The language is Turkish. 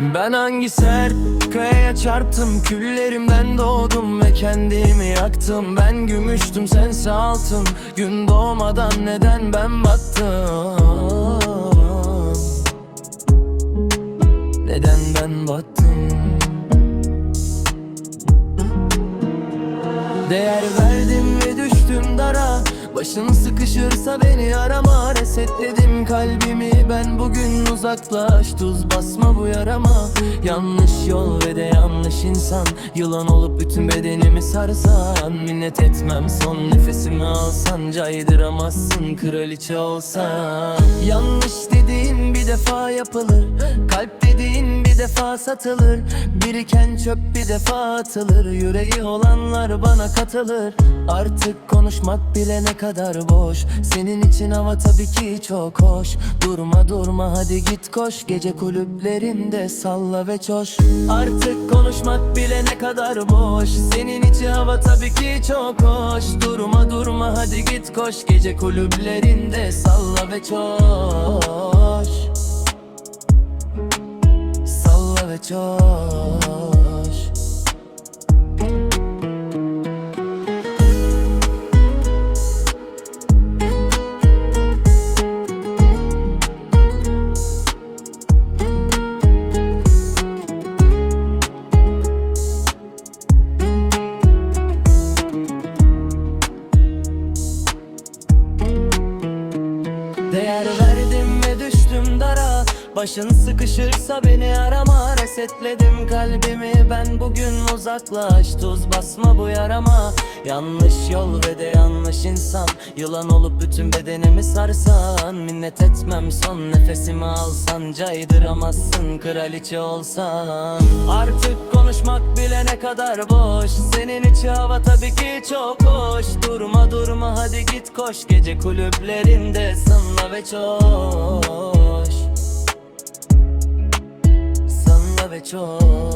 Ben hangi ser kayaya çarptım? Küllerimden doğdum ve kendimi yaktım. Ben gümüştüm sense altın Gün doğmadan neden ben battım? Neden ben battım? Değer verdim ve düştüm dara. Başın sıkışırsa beni arama Resetledim kalbimi ben bugün uzaklaş. Tuz basma bu yarama. Yanlış yol ve de yanlış insan. Yılan olup bütün bedenimi sarsan. Minnet etmem son nefesimi alsan. Caydıramazsın kraliçe olsan. Yanlış dediğin bir defa yapılır. Kalp dediğin bir defa satılır. Biriken çöp bir defa atılır. Yüreği olanlar bana katılır. Artık konuşmak bile ne kadar boş. Senin için hava tabii ki çok hoş. Durma durma hadi git koş. Gece kulüplerinde salla ve coş. Artık konuşmak bile ne kadar boş. Senin için hava tabii ki çok hoş. Durma durma hadi git koş. Gece kulüplerinde salla ve coş Coş Değer verdim ve düştüm dara Başın sıkışırsa beni arama. Resetledim kalbimi. Ben bugün uzaklaş. Tuz basma bu yarama. Yanlış yol ve de yanlış insan. Yılan olup bütün bedenimi sarsan. Minnet etmem son nefesimi alsan. Caydıramazsın kraliçe olsan. Artık konuşmak bile ne kadar boş. Senin için hava tabii ki çok hoş. Durma durma hadi git koş. Gece kulüplerinde sınla ve çoş Sınla ve çoş